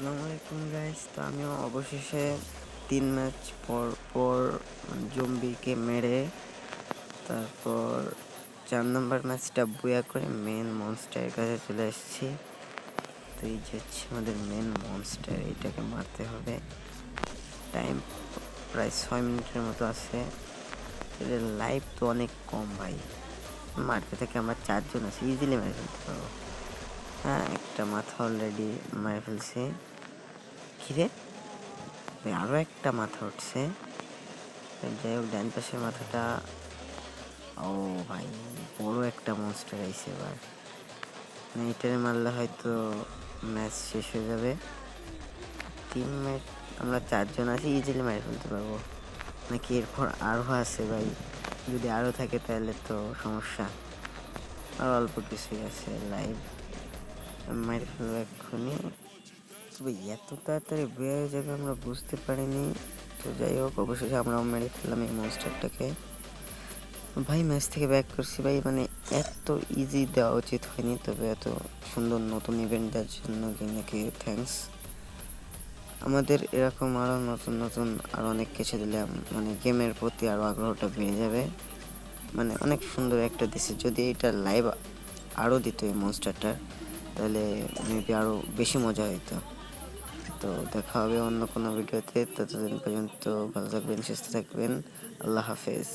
আসসালামু আলাইকুম গাইস তো আমিও অবশেষে তিন ম্যাচ পর পর জম্বিকে মেরে তারপর চার নম্বর ম্যাচটা বুয়া করে মেন মনস্টারের কাছে চলে এসেছি। তো এই যে আমাদের মেন মনস্টার এটাকে মারতে হবে। টাইম প্রায় ছয় মিনিটের মতো আছে। লাইফ তো অনেক কম ভাই। মারতে থেকে আমার চারজন আছি ইজিলি মেরে ফেলতে পারব। হ্যাঁ একটা মাথা অলরেডি মেরে ফেলছে। ওই আরও একটা মাথা উঠছে। যাই হোক, ডান পাশের মাথাটা, ও ভাই, বড় একটা মনস্টার আইছে এবার। মানে এটারে মারলে হয়তো ম্যাচ শেষ হয়ে যাবে। তিন ম্যাচ আমরা চারজন আছি ইজিলি মেরে ফেলতে পারব। নাকি এরপর আরও আছে ভাই? যদি আরও থাকে তাহলে তো সমস্যা। আর অল্প কিছুই আছে লাইভ মেরে ফেলব এক্ষুনি। তবে এত তাড়াতাড়ি বের হয়ে যাবে আমরা বুঝতে পারিনি। তো যাই হোক, অবশেষে আমরাও মেরে ফেললাম এই মনস্টারটাকে ভাই ম্যাচ থেকে ব্যাক করছি ভাই মানে এত ইজি দেওয়া উচিত হয়নি, তবে এত সুন্দর নতুন ইভেন্ট দেওয়ার জন্য নাকি থ্যাঙ্কস আমাদের এরকম আরও নতুন নতুন আরও অনেক কিছু দিলে মানে গেমের প্রতি আরও আগ্রহটা বেড়ে যাবে। মানে অনেক সুন্দর একটা দিছে, যদি এটা লাইভ আরও দিত এই মনস্টারটার তাহলে মেবি আরও বেশি মজা হইতো। তো দেখা হবে অন্য কোনো ভিডিওতে, ততদিন পর্যন্ত ভালো থাকবেন, সুস্থ থাকবেন। আল্লাহ হাফেজ।